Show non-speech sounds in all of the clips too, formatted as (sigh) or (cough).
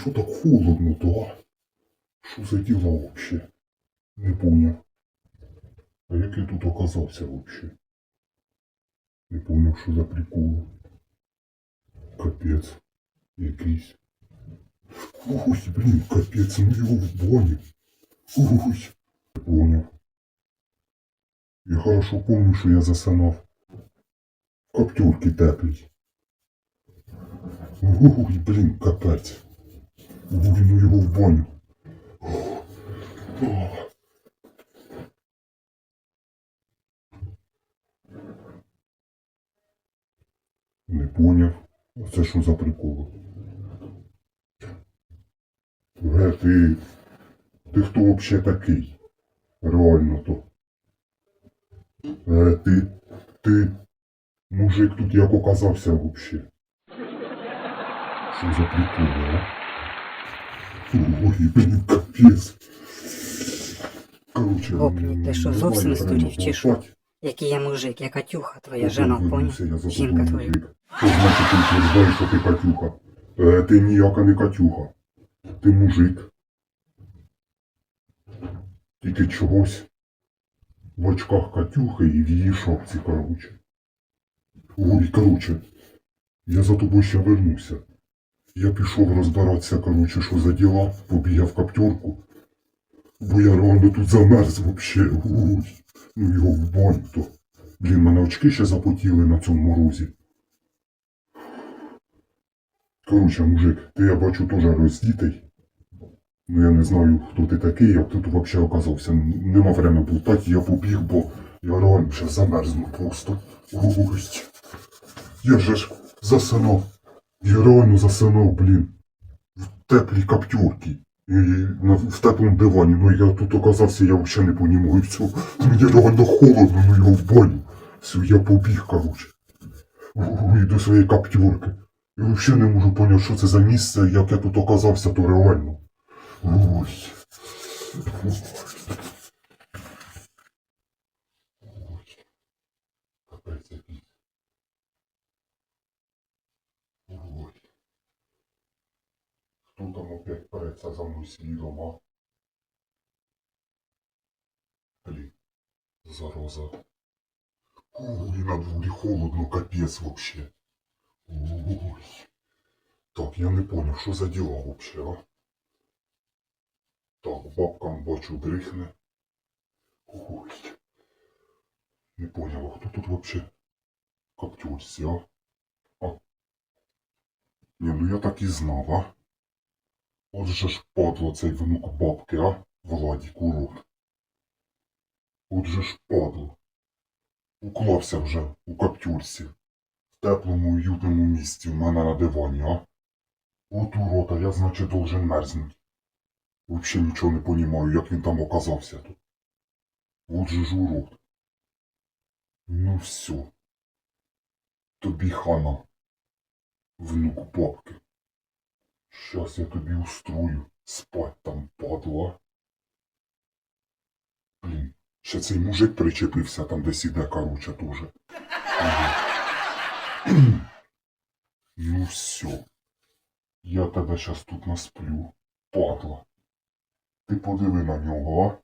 О, блін, що так холодно, да? Що за діла вообще? Не поняв. А як я тут оказався вообще? Не поняв, що за прикол. Капець. Якийсь. Ой, блін, капець, ну його в баню. Ой, не поняв. Я хорошо помню, що я засинав. В каптюрки теплій. Ой, блін, капець. Ну його в баню. Не поняв. А це що за прикол? Е, ти. Ти хто взагалі такий? Реально то. Е, ти. Ти. Мужик тут як оказався взагалі? Що за прикол, а? Ой, блін, капець. Короче, Гоплю, ти що, зовсім здурів, чи що? Який я мужик, я Катюха, твоя жена, поняв? Жінка твоя. Що значить ти утверждаєш, що ти Катюха? Е, ти ніяка не Катюха. Ти мужик. Тільки чогось в очках Катюхи і в її шапці, короче. Ой, короче, я за тобою ще вернуся. Я пішов розбиратися, короче, що за діла, побігав каптюрку. Бо я реально тут замерз вообще. Ну його в баню то. Блін, мене очки ще запотіли на цьому морозі. Короче, мужик, ти я бачу теж роздітий. Ну я не знаю, хто ти такий, як ти тут взагалі оказався. Нема времени болтати, я побіг, бо я реально ще замерзну просто. Ой. Я же ж засинав. Я реально засинав, блін. В теплій каптюрці. І на, в теплому дивані. Ну я тут оказався, я взагалі не понімаю. Все. Мені реально холодно, ну його в баню. Все, я побіг, короче. Ой, до своєї каптюрки. Я взагалі не можу поняти, що це за місце, як я тут оказався, то реально. Ой. Ой. Ой. Капець якийсь. Ой. Хто там опять переться за мною слідом, а? Блін, зараза. Ой, на дворі холодно, капець вообще. Ой. Так, я не понял, що за діла вообще, а? Так, бабкам бачу дрихне. Ой. Не понял, а хто тут вообще? Каптюрці, а? А? Ні, ну я так і знав, а? От же ж падло цей внук бабки, а? Владік, урод. От же ж падло. Уклався вже у каптюрці. В теплому уютному місці в мене на дивані, а? От урода, я, значить, должен мерзнуть. Вообще нічого не понімаю, як він там оказався тут. От же ж урод. Ну все. Тобі хана. Внук бабки. Щас я тобі устрою. Спать там, падла. Блін, ще цей мужик причепився там, десь іде, короче, теж. Ну все. Я тебе щас тут насплю. Падла. Ти подиви на нього, а?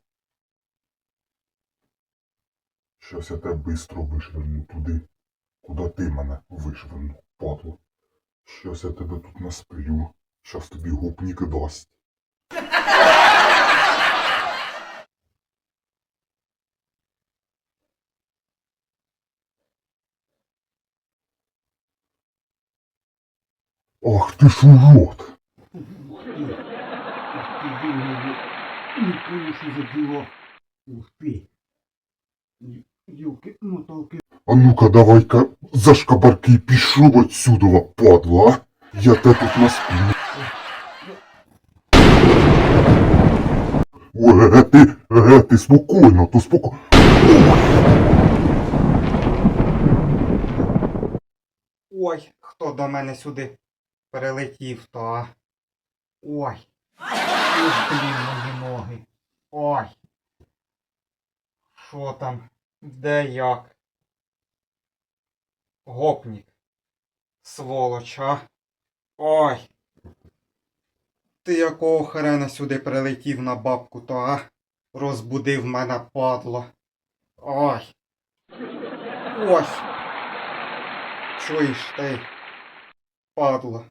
Щас я тебе бистро вишверну туди, куди ти мене вишвернув, падла. Щас я тебе тут насплю. Щас тобі гопнік дасть. Ах ти ж урод! Ух ти, ух ти, Юрію, не помню, що за діло. Ух ти. Юки, моталки. А ну-ка давай-ка за шкабарки пішов отсюда, падла, Я тебе тут насплю. Ой, е, ти, е, ти спокійно, то спокійно. Ой, хто до мене сюди перелетів, то. а? Ой. Ой, блін, мої ноги. Ой. Що там? Де як? Гопнік. Сволоч? Ой. Ти якого хрена сюди прилетів на бабку, то а? Розбудив мене падло. Ой. Ось. Чуєш ти? Падло.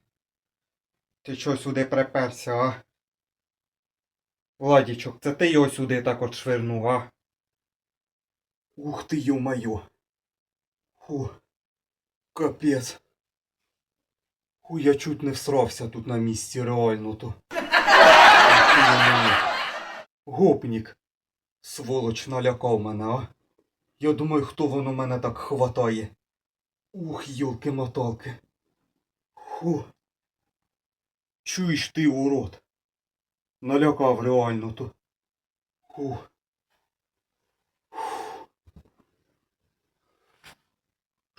Ти чого сюди приперся, а? Владічок, це ти його сюди так от швирнув, а? Ух ти, ё-моё. Фу. Капець. Фу, я чуть не всрався тут на місці, реально то. Гопнік. Сволоч налякав мене, а? Я думаю, хто воно мене так хватає. Ух, йолки-моталки. Фу. Чуєш ти, урод? Налякав реально то. Фу.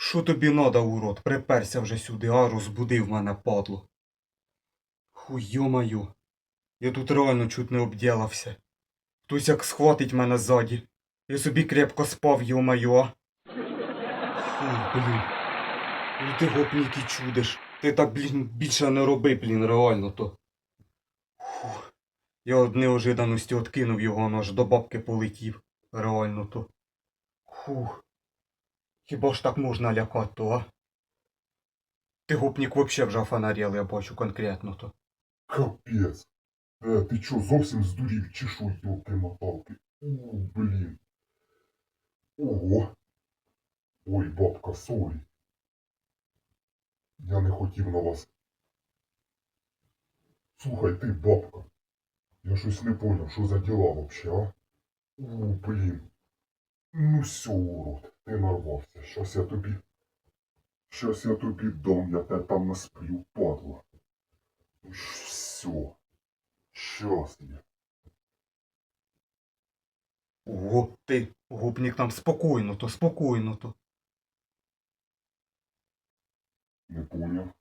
Що тобі надо, урод? Приперся вже сюди, а розбудив мене, падло. Ху, йо-маю. Я тут реально чуть не обділався. Хтось як схватить мене ззаді. Я собі крепко спав, йо-маю, а. Блін. Ну ти гопнік і чудиш. Ти так, блін, більше не роби, блін, реально то. Фу. Я од неожиданості откинув його, аж до бабки полетів. Реально то. Фух. Хіба ж так можна лякати, а? Ти гопнік вообще вже фонаріл, я бачу конкретно то. Капець. Е, ти чо, зовсім здурів чи що, йолки-моталки? У, блін. Ого. Ой, бабка, сорі. Я не хотів на вас. Слухай, ти, бабка. Я щось не поняв, що за діла вообще, а? У, блін. Ну все, урод, ти нарвався. Щас я тобі. Щас я тобі дам, я тебе там насплю, падла. Ну, Все. Щас я. Ого, ти, гопнік там спокійно то, спокійно то. Не поняв.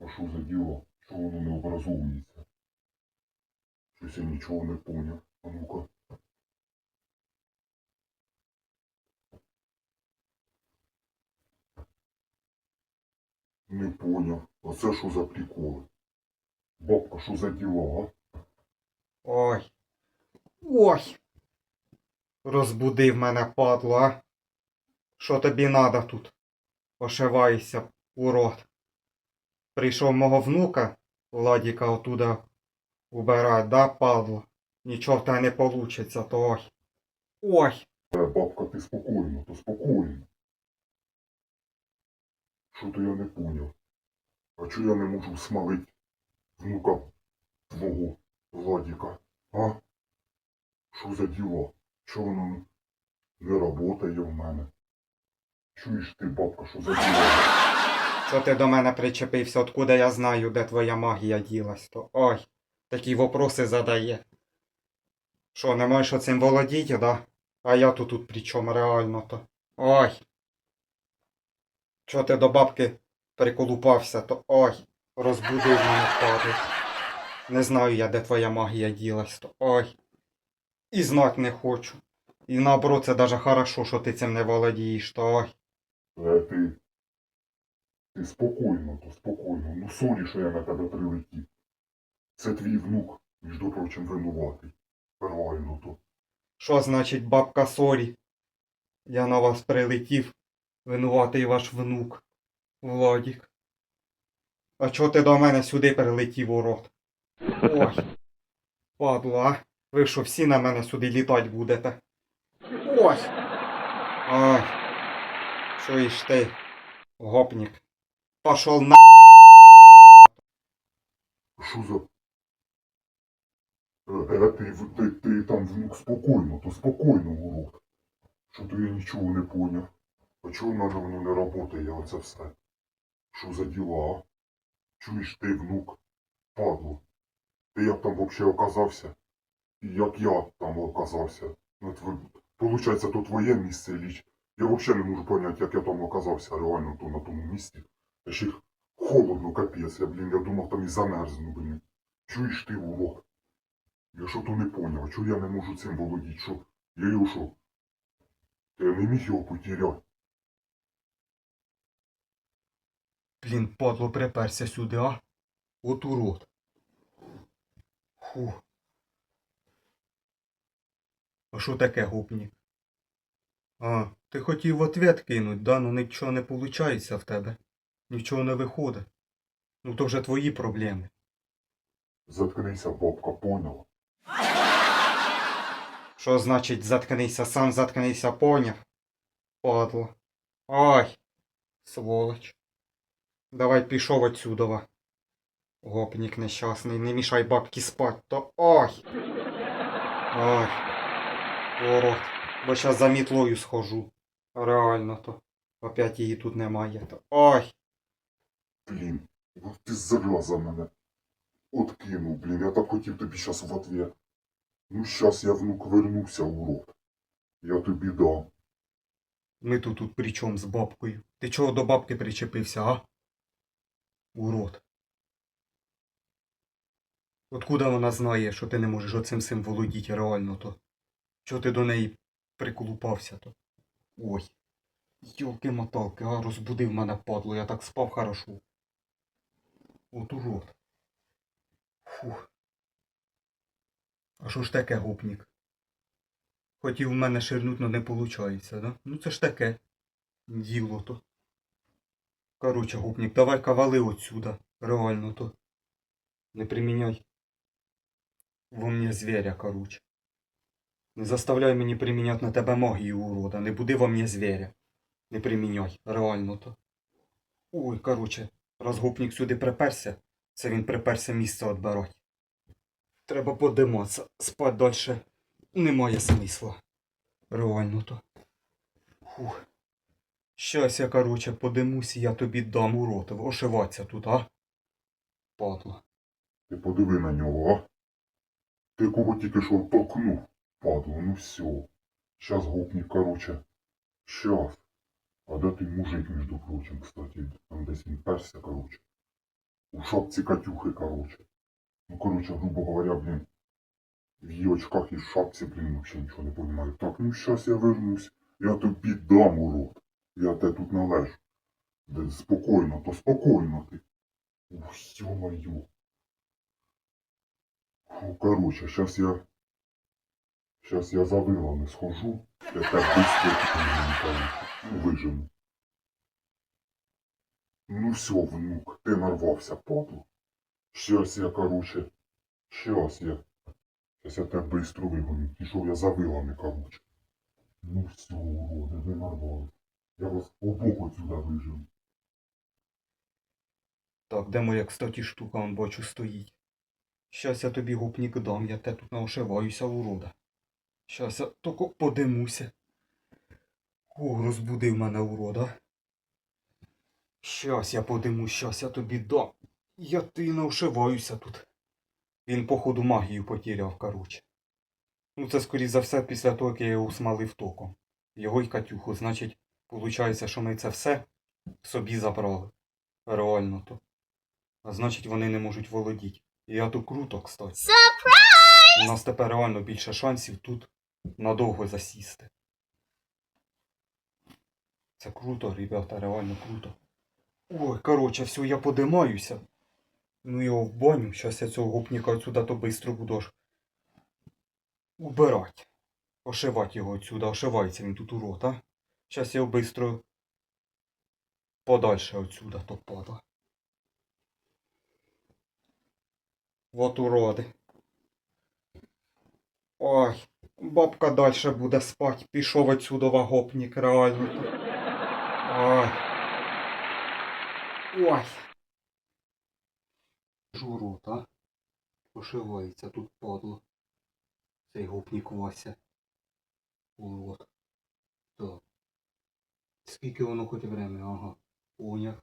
А що за діло? Що воно не образовується? Щось я нічого не поняв. А ну-ка. Не поняв. А це що за приколи? Бабка, що за діла, а? Ой. Ой. Розбудив мене, падло, а? Що тобі надо тут? Ошиваєшся, урод. Прийшов мого внука, Владіка, отуда убирать, да, падло? Нічого в тебе не получиться, то ой. Ой. Е, бабка, ти спокійно, то спокійно. Що то я не поняв? А чого я не можу смалить внука твого Владіка? А? Що за діло? Чого воно не работає в мене? Чуєш ти, бабка, що за діло? Що ти до мене причепився, откуда я знаю, де твоя магія ділась, то ой. Такі вопроси задає. Що, не можеш оцим володіти, да? А я тут тут при чому реально то. Ой. Чого ти до бабки приколупався, то ой. Розбудив мене пади. Не знаю я, де твоя магія ділась, то ой. І знать не хочу. І наоборот, це даже хорошо, що ти цим не володієш, то ой. Е, ти, ти спокійно, то спокійно. Ну сорі, що я на тебе прилетів. Це твій внук, між прочим, винуватий. Реально то. Що значить бабка сорі? Я на вас прилетів, винуватий ваш внук, Владік. А чого ти до мене сюди прилетів, урод? Ой, падло, а? Ви що, всі на мене сюди літати будете? Ой! Ой, що іш ти, гопнік? Пошел на... Що за. Е, е, ти, ти, ти там внук спокійно, то спокійно, урод. Що то я нічого не поняв. А чого мене воно не работає, оце все? Що за діла, а? Чуєш ти, внук, падло. Ти як там вообще оказався? І як я там оказався? Ну, тв... Получається, то твоє місце ліч. Я взагалі не можу поняти, як я там оказався реально то на тому місці. Я ще холодно, капець, я, блін, я думав, там і замерзну, блін. Чуєш ти, урод? Я що то не поняв, чого я не можу цим володіти, що я його що? Я не міг його потеряти. Блін, падло приперся сюди, а? От урод. Фу. А що таке гопнік? А, ти хотів в ответ кинуть, да, ну нічого не виходить в тебе. Нічого не виходить. Ну то вже твої проблеми. Заткнися, бабка, поняла? Що значить заткнися, сам заткнися, поняв? Падло. Ой, сволоч. Давай пішов отсюдова. Гопнік нещасний, не мішай бабки спать, то ой. Ой. Ворот. Бо щас за мітлою схожу. Реально то. Опять її тут немає. То ой. Блін, ну ти зараза мене. Откинув, блін, я так хотів тобі щас в ответ. Ну щас я внук вернуся, урод. Я тобі дам. Ми тут тут при чому з бабкою? Ти чого до бабки причепився, а? Урод. Откуда вона знає, що ти не можеш оцим всім володіти реально то? Чого ти до неї приколупався то? Ой. Йолки-моталки, а розбудив мене падло, я так спав хорошо. От урод. Фух. А що ж таке гопнік? Хотів в мене ширнуть, но не виходить, да? Ну це ж таке. Діло то. Короче, гопнік, давай кавали отсюда. Реально то. Не приміняй. Во мне зверя, короче. Не заставляй мені приміняти на тебе магію, урода. Не буди во мне зверя. Не приміняй, реально то. Ой, короче, раз гопнік сюди приперся, це він приперся місце відбирати. Треба подиматися, спать дальше немає смисла. Реально то. Фух. Щас я, короче, подимусь, я тобі дам у рот. Ошиваться тут, а? Падла. Ти подиви на нього, а? Ти кого тільки що толкнув, падло, ну все. Щас гопнік, короче. Щас. А де той мужик, між прочим, кстати, там десь він перся, короче. У шапці Катюхи, короче. Ну, короче, грубо говоря, блін. В її очках і шапці, блін, вообще нічого не понимаю. Так, ну щас я вернусь. Я тобі дам урод. Я те тут належу. Де спокійно, то спокійно ти. Ух, ё-моё. Фу, короче, сейчас я... Сейчас я за вилами схожу. Я так быстро ну, вижену. Ну все, внук, ти нарвався, подло. Щас я, короче, щас я. Щас я тебе быстро вигоню. Пішов я за вилами, короче. Ну все, уроди, ви нарвали. Я вас обох отсюда вижену. Так, де моя, кстати, штука, он бачу, стоїть. Щас я тобі гопнік дам, я те тут наошиваюся, урода. Щас я тільки подимуся. О, розбудив мене урода. Щас я подимусь, щас я тобі дам. Я ти наошиваюся тут. Він, походу, магію потеряв, короче. Ну, це, скоріше за все, після того, як я його смалив током. Його й Катюху. Значить, виходить, що ми це все собі забрали. Реально то. А значить, вони не можуть володіти. І я тут круто, кстати. У нас тепер реально більше шансів тут надовго засісти. Це круто, ребята, реально круто. Ой, короче, все, я подимаюся. Ну його в баню. Щас я цього гопніка отсюда то бистро буду ж убирать. Ошивати його отсюда, ошивається він тут урод, а? Щас я його бистро подальше отсюда, то падла. Вот уроди. Ой, бабка дальше буде спать. Пішов отсюда гопнік, реально. Ой. Ой. Журот, а? Пошивається тут падло. Цей гопнік Вася. Урод. Так. Скільки воно хоч время, ага. Поняв.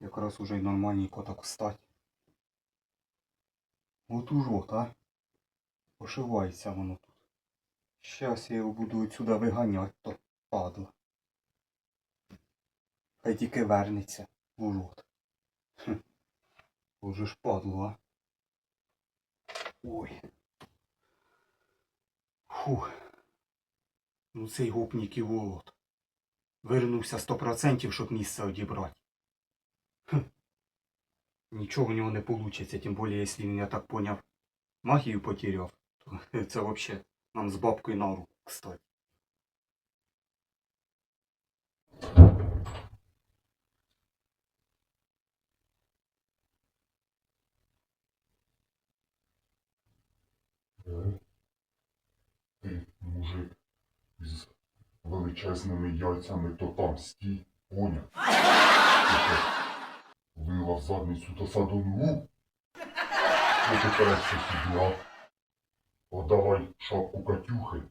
Якраз уже й нормальненько так встать. От урод, а? Пошивається воно тут. Щас я його буду отсюда виганять, то падла. Хай тільки вернеться, урод. Хм. Боже ж падло, а. Ой. Фух. Ну цей гопнік і урод. Сто процентів, щоб місце одібрати. Хм. Нічого в нього не вийде, тим більше, якщо він, я так поняв, магію потеряв, то (laughs) це взагалі нам з бабкою на руку, кстати. Мужик, величезними яйцями, то там стій? Типу, Вила в задницю та садону. Ну сюди, а? Отдавай шапку Катюхи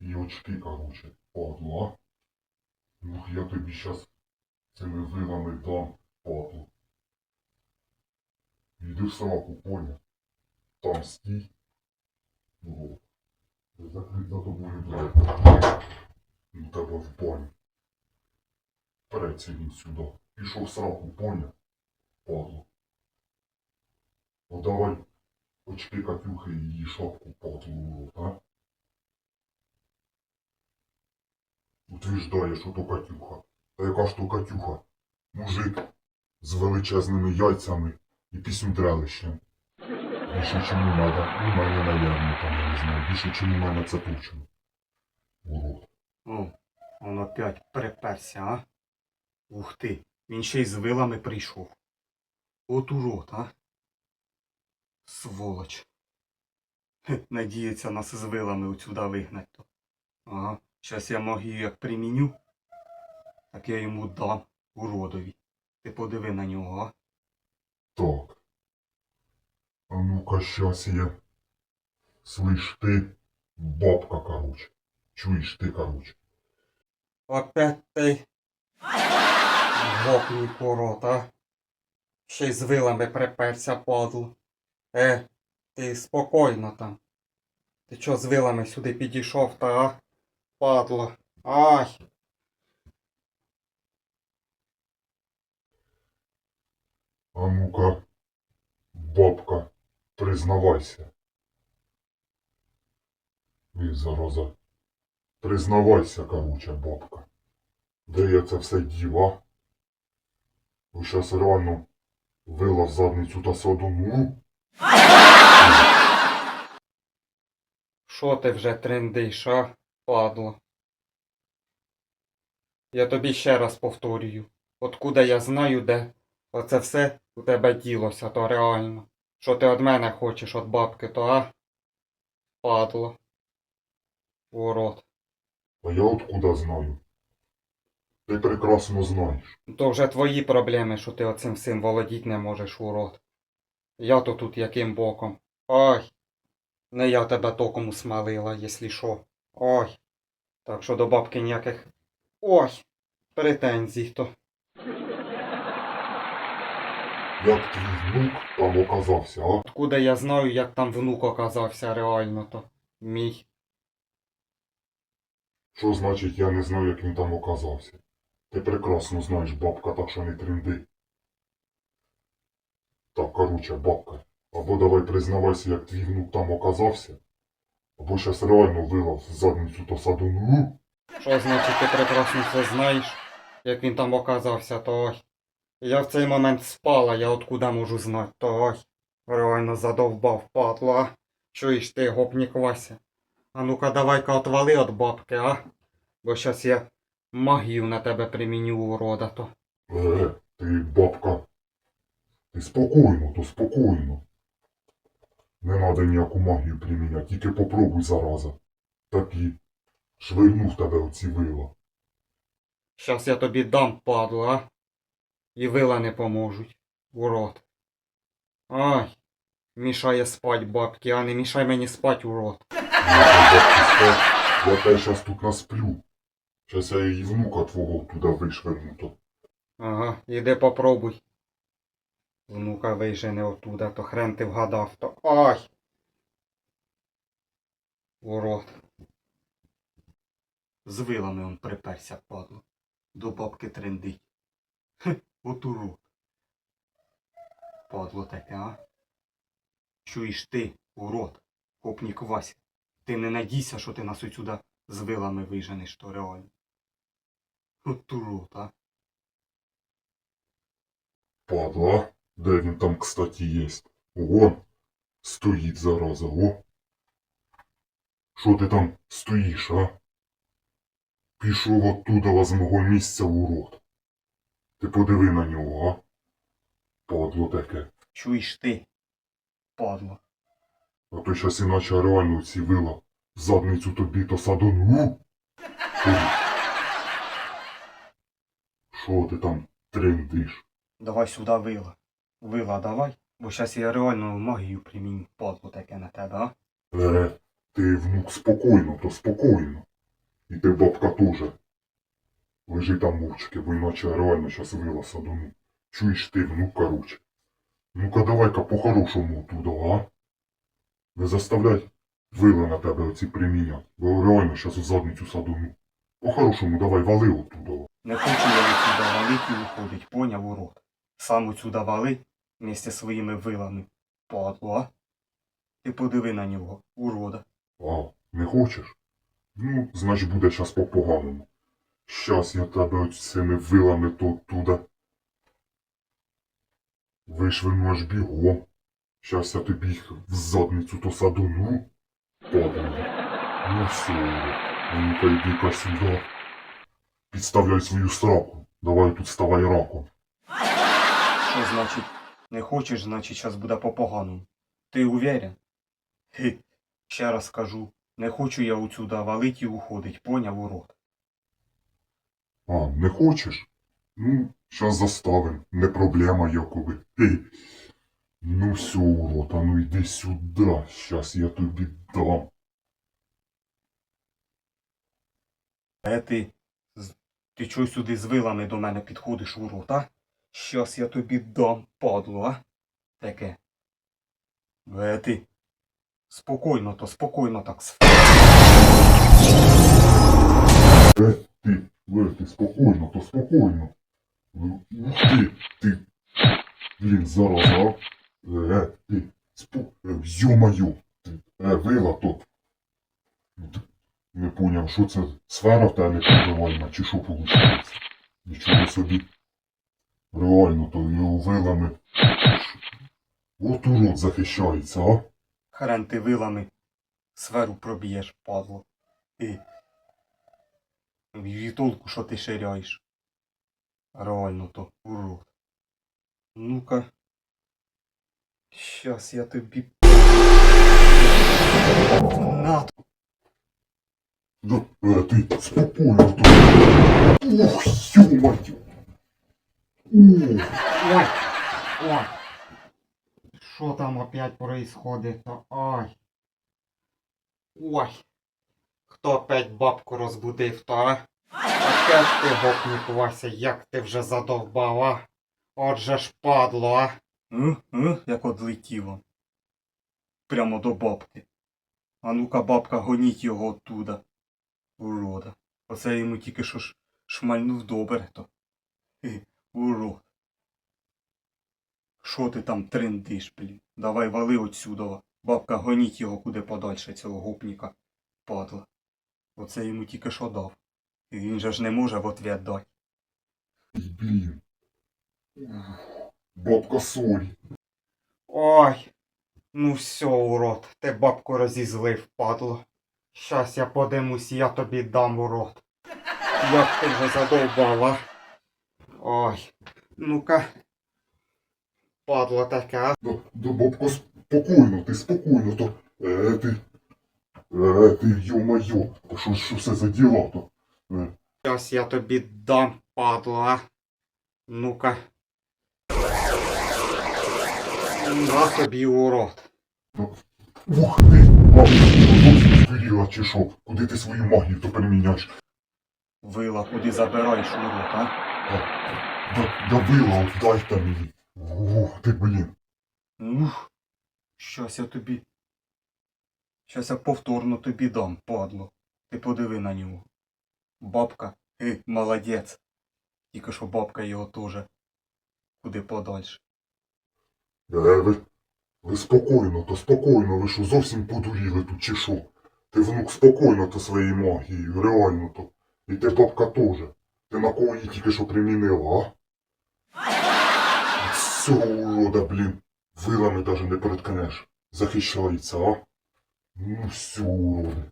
і очки, короче, падло, а? Ну, я тобі щас цими вилами дам, падло. Іди в сраку, поняв? Там стій. Ну, закрить за тобою двері. Ну, тебе в баню. Преться він сюди. Пішов сраку, поняв? Падло. Отдавай очки Катюхи і її шапку падло в рот, а? Утверждає, що то Катюха. Та яка ж то Катюха? Мужик з величезними яйцями і пісюндрелищем. Більше чим у мене, у мене, наверное, там, не знаю, більше чим у мене це точно. Урод. О, он опять приперся, а? Ух ти, він ще й з вилами прийшов. От урод, а? Сволоч. Хе, надіється нас з вилами отсюда вигнать то. Ага, щас я магію як приміню, так я йому дам уродові. Ти подиви на нього, а? Так. А ну-ка, щас я. Слышь, ты, бабка, короче. Чуешь ты, короче. Опять ти. Гопній корот, а? Ще й з вилами приперся, падло. Е, ти спокійно там. Ти чо з вилами сюди підійшов, та а? Падло. Ай! А ну-ка, бабка, признавайся. І зараза. Признавайся, короче, бабка. Де я це все діла? Щас реально вила в задницю та садону? Що ти вже трендиш, а? Падло. Я тобі ще раз повторюю. Откуда я знаю, де оце все у тебе ділося, то реально. Що ти від мене хочеш від бабки, то а? Падло. Урод. А я откуда знаю? Ти прекрасно знаєш. То вже твої проблеми, що ти оцим всім володіть не можеш, урод. Я то тут яким боком. Ой. Не я тебе током смалила, якщо що. Ой. Так що до бабки ніяких. Ой. Претензій то. Як твій внук там оказався, а? Откуда я знаю, як там внук оказався реально то. Мій. Що значить я не знаю, як він там оказався? Ти прекрасно знаєш, бабка, так що не тренди. Так, короче, бабка, або давай признавайся, як твій внук там оказався, або щас реально вила в задницю то садону. Що значить ти прекрасно це знаєш? Як він там оказався, то ой. Я в цей момент спала, я откуда можу знати, то ой. Реально задовбав, падла. Чуєш ти, гопнік Вася? А ну-ка давай-ка отвали от бабки, а? Бо щас я магію на тебе приміню урода то. Е, ти, бабка, ти спокійно, то спокійно. Не надо ніяку магію приміняти, тільки попробуй зараза. Так і швирнув тебе оці вила. Щас я тобі дам, падла, а? І вила не поможуть. Урод. Ай. Мішає спать бабки, а не мішай мені спать, урод. Я те щас тут насплю. Щас я і внука твого туди вишверну то. Ага, іди попробуй. Внука вижене оттуда, то хрен ти вгадав, то ай! Урод. З вилами он приперся, падло. До бабки трендить. Хе, от урод. Падло таке, а? Чуєш ти, урод, копнік Вася. Ти не надійся, що ти нас отсюда з вилами виженеш, то реально. От урод, а? Падла, Де він там, кстати, єсть? О, стоїть зараза, о. Що ти там стоїш, а? Пішов оттуда з мого місця урод. Ти подиви на нього, а? Падло таке. Чуєш ти, падло. А то щас іначе реально ці вила в задницю тобі то садону. Що ти там трендиш? Давай сюди вила. Вила давай, бо щас я реально магію приміню, падло таке на тебе, а? Е, ти, внук, спокійно, то спокійно. І ти, бабка, теж. Лежи там мовчки, бо іначе реально щас вила садону. Чуєш ти, внук, короче. Ну-ка давай-ка по-хорошому оттуда, а? Не заставляй вила на тебе оці примінять, бо реально щас у задницю садону. По-хорошому давай вали оттуда. Не хочу я відсюди валить і уходить, поняв урод. Сам отсюда вали вместе своїми вилами. Падло, а? Ти подиви на нього, урода. А, не хочеш? Ну, значить буде щас по-поганому. Щас я тебе цими вилами то туди. Вишвину аж бігом. Щас я тобі їх в задницю то садуну. Падає. Ну все, ну-ка йди-ка сюди. Підставляй свою сраку. Давай тут ставай раком. Що значить, не хочеш, значить зараз буде по-поганому. Ти уверен? Хи, ще раз кажу, не хочу я отсюда валить і уходить, поняв урод. А, не хочеш? Ну, щас заставим. Не проблема, якоби. Хе. Ну все, урод, а ну йди сюди. Щас я тобі дам. Е ти, ти чого сюди з вилами до мене підходиш, урод, а? Щас я тобі дам, падло, а? Таке. Е ти, спокійно то, спокійно так. Е, ти, е, ти, спокійно, то спокійно. Ну, Ух ти, ти. Блін, зараз, а? Спо... Е, вила то. Не поняв, що це сфера в тебе непробивальна, чи що виходить? Нічого собі. Реально, то його вилами. От урод захищається, а? Хрен ти вилами сферу проб'єш, падло. І... І толку, що ти ширяєш. Реально то, урод. Ну-ка. Щас я тобі. На, Да, е, ти спокійно то. Ух. Ух. Ой, ой. Що там опять происходит? Ой. Ой. Хто опять бабку розбудив, то, а? Опять ти гопнік Вася, як ти вже задовбав, а? Отже ж падло, а? М? М? Як одлетіло. Прямо до бабки. А ну-ка, бабка, гоніть його оттуда. Урода. Оце йому тільки що ж шмальнув добре то. Хе, урод. Що ти там трендиш, блін? Давай вали отсюда. Бабка, гоніть його куди подальше, цього гопніка. Падла. Оце йому тільки що дав. І він же ж не може в ответ дати. Блін. Бабка сорі. Ой. Ну все, урод, ти бабку розізлив, падло. Щас я подимусь, я тобі дам урод. Як ти вже задовбала. Ой. Ну-ка. Падло таке, а? Да, да бабка спокійно, ти спокійно, то. Е, ти. Е, ти, йо-моє. Та що, що це за діла то? Е, Щас я тобі дам, падло, а? Ну-ка. На тобі урод. Ух ти, здуріла чи що? Куди ти свою магію то переміняєш? Вила, куди забираєш урод, а? Да, да вила, дайте мені. Ух ти, блін. Ух. Щас я тобі. Щас я повторно тобі дам, падло. Ти подиви на нього. Бабка, ти молодець. Тільки що бабка його теж. Куди подальше. Е, ви, ви спокійно, то спокійно, ви що зовсім подуріли тут чи що? Ти внук спокійно то своєю магією, реально то. І ти бабка теж. Ти на кого її тільки що примінила, а? Цього урода, блін, вилами даже не переткнеш. Захищається, а? Ну все, уроди.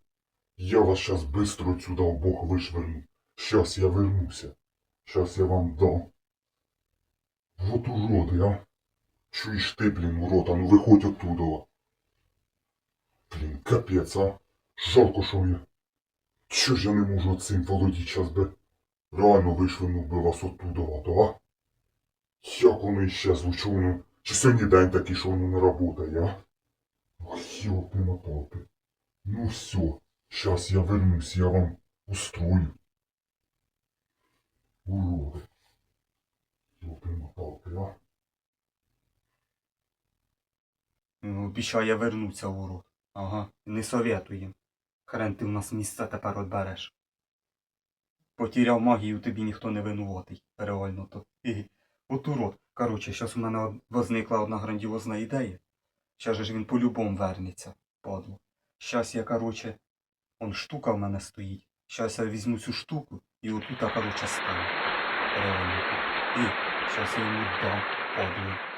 Я вас щас быстро отсюда обох вишверну. Щас я вернуся. Щас я вам дам. Вот уроди, а? Чуєш ти, блін, урод, а ну виходь оттуда. Блін, капець, а? Жалко, що я. Чого ж я не можу цим володіти щас би? Реально вишвирнув би вас оттуда, да? Як воно іщезло, чого воно? Чи сьогодні день такий, що воно не работає, а? Ох, йопи моталки. Ну все, щас я вернусь, я вам устрою. Уроди. Йопи моталки, а? Обіцяє вернуться, урод. Ага, не советуєм. Хрен ти в нас місце тепер отбереш. Потіряв магію, тобі ніхто не винуватий. Реально то. От урод. Короче, щас у мене возникла одна грандіозна ідея. Щас же ж він по-любому вернеться, падло. Щас я, короче, он штука в мене стоїть. Щас я візьму цю штуку і отут, короче, ставлю. Реально. І щас я йому дам, падло.